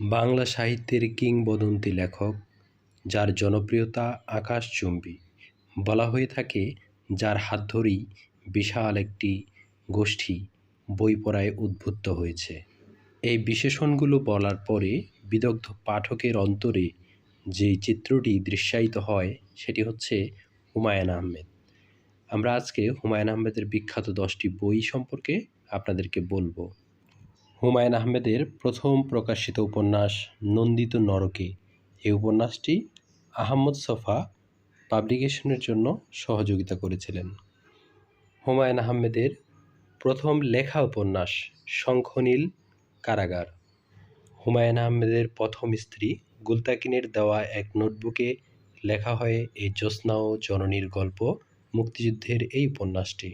বাংলা সাহিত্যের কিংবদন্তি লেখক, যার জনপ্রিয়তা আকাশচুম্বী বলা হয়ে থাকে, যার হাত ধরেই বিশাল একটি গোষ্ঠী বই পড়ায় উদ্বুদ্ধ হয়েছে। এই বিশেষণগুলো বলার পরে বিদগ্ধ পাঠকের অন্তরে যে চিত্রটি দৃশ্যায়িত হয়, সেটি হচ্ছে হুমায়ুন আহমেদ। আমরা আজকে হুমায়ুন আহমেদের বিখ্যাত দশটি বই সম্পর্কে আপনাদেরকে বলব। হুমায়ুন আহমেদের প্রথম প্রকাশিত উপন্যাস নন্দিত নরকে। এই উপন্যাসটি আহমদ সফা পাবলিকেশনের জন্য সহযোগিতা করেছিলেন। হুমায়ুন আহমেদের প্রথম লেখা উপন্যাস শঙ্খনীল কারাগার। হুমায়ুন আহমেদের প্রথম স্ত্রী গুলতাকিনের দেওয়া এক নোটবুকে লেখা হয় এই জ্যোৎস্না ও জননীর গল্প মুক্তিযুদ্ধের এই উপন্যাসটি।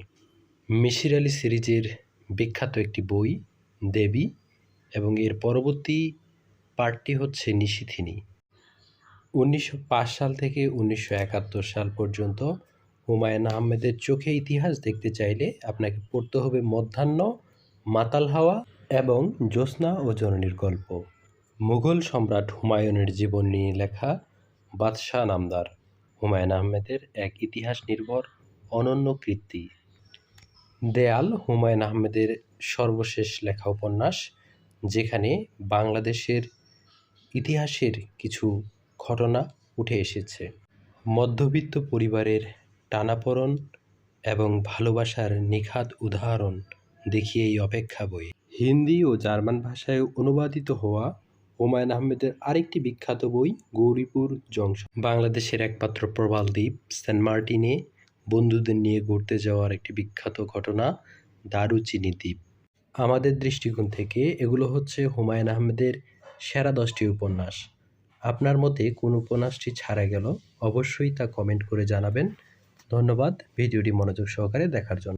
মিশির আলী সিরিজের বিখ্যাত একটি বই দেবী এবং এর পরবর্তী পার্টটি হচ্ছে নিশিথিনী। উনিশশো পাঁচ সাল থেকে উনিশশো একাত্তর সাল পর্যন্ত হুমায়ুন আহমেদের চোখে ইতিহাস দেখতে চাইলে আপনাকে পড়তে হবে মধ্যাহ্ন, মাতাল হাওয়া এবং জ্যোৎস্না ও জননীর গল্প। মুঘল সম্রাট হুমায়ুনের জীবন নিয়ে লেখা বাদশাহ নামদার হুমায়ুন আহমেদের এক ইতিহাস নির্ভর অনন্য কীর্তি। দেয়াল হুমায়ুন আহমেদের সর্বশেষ লেখা উপন্যাস যেখানে বাংলাদেশের ইতিহাসের কিছু ঘটনা উঠে এসেছে। মধ্যবিত্ত পরিবারের টানাপোড়ন এবং ভালোবাসার নিখাত উদাহরণ দেখিয়ে এই অপেক্ষা বই। হিন্দি ও জার্মান ভাষায় অনুবাদিত হওয়া হুমায়ুন আহমেদের আরেকটি বিখ্যাত বই গৌরীপুর জংশন। বাংলাদেশের একমাত্র প্রবাল দ্বীপ, সেন্ট মার্টিনে বন্ধুদের নিয়ে ঘুরতে যাওয়ার একটি বিখ্যাত ঘটনা, দারুচিনি দ্বীপ। আমাদের দৃষ্টিকোণ থেকে এগুলো হচ্ছে হুমায়ুন আহমেদের সেরা দশটি উপন্যাস। আপনার মতে কোন উপন্যাসটি ছাড়া গেল? অবশ্যই তা কমেন্ট করে জানাবেন। ধন্যবাদ, ভিডিওটি মনোযোগ সহকারে দেখার জন্য।